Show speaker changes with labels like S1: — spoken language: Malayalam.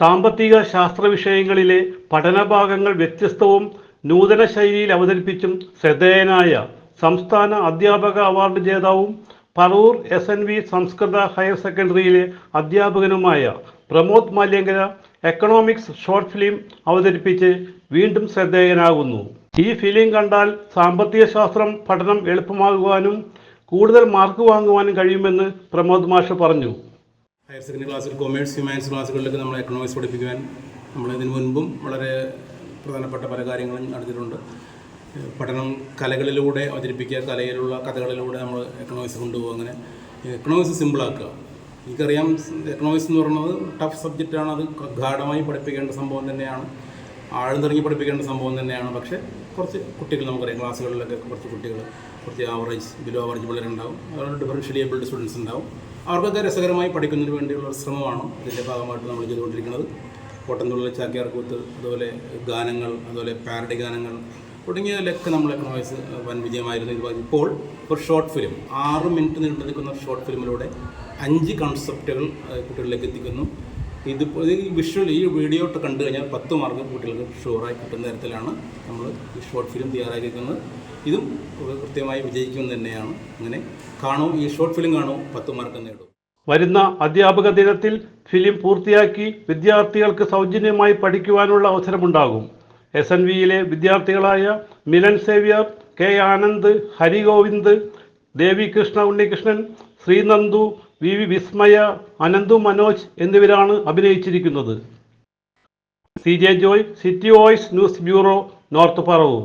S1: സാമ്പത്തിക ശാസ്ത്ര വിഷയങ്ങളിലെ പഠനഭാഗങ്ങൾ വ്യത്യസ്തവും നൂതന ശൈലിയിൽ അവതരിപ്പിച്ചും ശ്രദ്ധേയനായ സംസ്ഥാന അധ്യാപക അവാർഡ് ജേതാവും പറവൂർ എസ് എൻ വി സംസ്കൃത ഹയർ സെക്കൻഡറിയിലെ അധ്യാപകനുമായ Pramod Malyankara economics short film അവതരിപ്പിച്ച് വീണ്ടും ശ്രദ്ധേയനാകുന്നു. ഈ ഫിലിം കണ്ടാൽ സാമ്പത്തിക ശാസ്ത്രം പഠനം എളുപ്പമാകുവാനും കൂടുതൽ മാർക്ക് വാങ്ങുവാനും കഴിയുമെന്ന് പ്രമോദ് മാഷ് പറഞ്ഞു.
S2: ഹയർ സെക്കൻഡറി ക്ലാസ്സിൽ കൊമേഴ്സ് ഹ്യൂമാൻസ് ക്ലാസ്സുകളിലൊക്കെ നമ്മൾ എക്കണോമിക്സ് പഠിപ്പിക്കുവാൻ നമ്മൾ ഇതിനു മുൻപും വളരെ പ്രധാനപ്പെട്ട പല കാര്യങ്ങളും നടത്തിയിട്ടുണ്ട്. പഠനം കലകളിലൂടെ അവതരിപ്പിക്കുക കലയിലുള്ള കഥകളിലൂടെ നമ്മൾ എക്കണോമിക്സ് കൊണ്ടുപോകുക അങ്ങനെ. എക്കണോമിക്സ് സിമ്പിളാക്കുക എനിക്കറിയാം എക്കണോമിക്സ് എന്ന് പറയുന്നത് ടഫ് സബ്ജക്റ്റാണ് അത് ഗാഠമായി പഠിപ്പിക്കേണ്ട സംഭവം തന്നെയാണ്. ആഴ്ന്നിറങ്ങി പഠിപ്പിക്കേണ്ട സംഭവം തന്നെയാണ്. പക്ഷേ കുറച്ച് കുട്ടികൾ നമുക്കറിയാം. ക്ലാസ്സുകളിലൊക്കെ കുറച്ച് കുട്ടികൾ കുറച്ച് ആവറേജ് ബിലോ ആവറേജ് പിള്ളേരുണ്ടാവും. അതുപോലെ ഡിഫറൻഷ്യലി ഏബിൾഡ് സ്റ്റുഡൻസ് ഉണ്ടാവും. അവർക്കൊക്കെ രസകരമായി പഠിക്കുന്നതിന് വേണ്ടിയുള്ള ശ്രമമാണ് ഇതിന്റെ ഭാഗമായിട്ട് നമ്മൾ ചെയ്തുകൊണ്ടിരിക്കുന്നത്. കോട്ടൻതുള്ളിൽ ചാക്യാർകൂത്ത് അതുപോലെ ഗാനങ്ങൾ അതുപോലെ പാരഡി ഗാനങ്ങൾ തുടങ്ങിയതിലൊക്കെ നമ്മൾ എക്കണോമിക്സ് വൻ വിജയമായിരുന്നു ഇപ്പോൾ ഒരു ഷോർട്ട് ഫിലിം ആറ് മിനിറ്റ് നീണ്ടു നിൽക്കുന്ന ഷോർട്ട് ഫിലിമിലൂടെ അഞ്ച് കൺസെപ്റ്റുകൾ കുട്ടികളിലേക്ക് എത്തിക്കുന്നു. ഇത് ഈ വിഷ്വൽ ഈ വീഡിയോ കണ്ടു കഴിഞ്ഞാൽ പത്ത് മാർക്ക് കുട്ടികൾക്ക് ഷുവറായി കിട്ടുന്ന തരത്തിലാണ് നമ്മൾ ഈ ഷോർട്ട് ഫിലിം തയ്യാറാക്കിയിരിക്കുന്നത്. ഇതും കൃത്യമായി വിജയിക്കും തന്നെയാണ്. അങ്ങനെ കാണൂ ഈ ഷോർട്ട് ഫിലിം കാണൂ പത്ത് മാർക്ക് നേടും.
S1: വരുന്ന അധ്യാപക ദിനത്തിൽ ഫിലിം പൂർത്തിയാക്കി വിദ്യാർത്ഥികൾക്ക് സൗജന്യമായി പഠിക്കുവാനുള്ള അവസരമുണ്ടാകും. എസ് എൻ വിയിലെ വിദ്യാർത്ഥികളായ Milan Xavier K Anand Harigovind Devikrishna Unnikrishnan Sreenandu V V Vismaya Ananthu Manoj എന്നിവരാണ് അഭിനയിച്ചിരിക്കുന്നത്. C J Joy City Voice news bureau North Paravur.